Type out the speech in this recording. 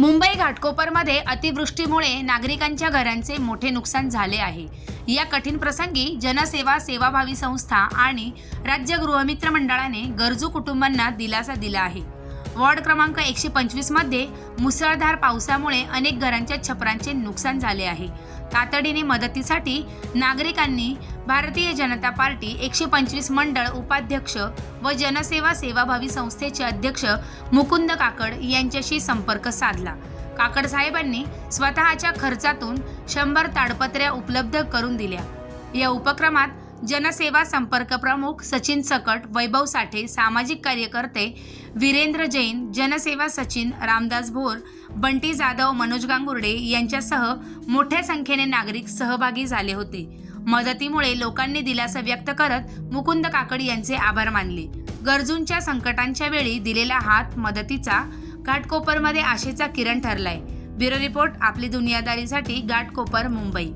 मुंबई घाटकोपरमध्ये अतिवृष्टीमुळे नागरिकांच्या घरांचे मोठे नुकसान झाले आहे. या कठीण प्रसंगी जनसेवा सेवाभावी संस्था आणि राज्य गृहमित्र मंडळाने गरजू कुटुंबांना दिलासा दिला आहे. वॉर्ड क्रमांक एकशे पंचवीसमध्ये मुसळधार पावसामुळे अनेक घरांच्या छपरांचे नुकसान झाले आहे. तातडीने मदतीसाठी नागरिकांनी भारतीय जनता पार्टी एकशे पंचवीस मंडळ उपाध्यक्ष व जनसेवा सेवाभावी संस्थेचे अध्यक्ष मुकुंद काकड यांच्याशी संपर्क साधला. काकड साहेबांनी स्वतःच्या खर्चातून शंभर ताडपत्र्या उपलब्ध करून दिल्या. या उपक्रमात जनसेवा संपर्क प्रमुख सचिन सकट वैभव साठे सामाजिक कार्यकर्ते वीरेंद्र जैन जनसेवा सचिन रामदास भोर बंटी जाधव मनोज गांगुर्डे यांच्यासह मोठ्या संख्येने नागरिक सहभागी झाले होते. मदतीमुळे लोकांनी दिलासा व्यक्त करत मुकुंद काकड यांचे आभार मानले. गरजूंच्या संकटांच्या वेळी दिलेला हात मदतीचा घाटकोपरमध्ये आशेचा किरण ठरलाय. ब्युरो रिपोर्ट आपली दुनियादारीसाठी घाटकोपर मुंबई.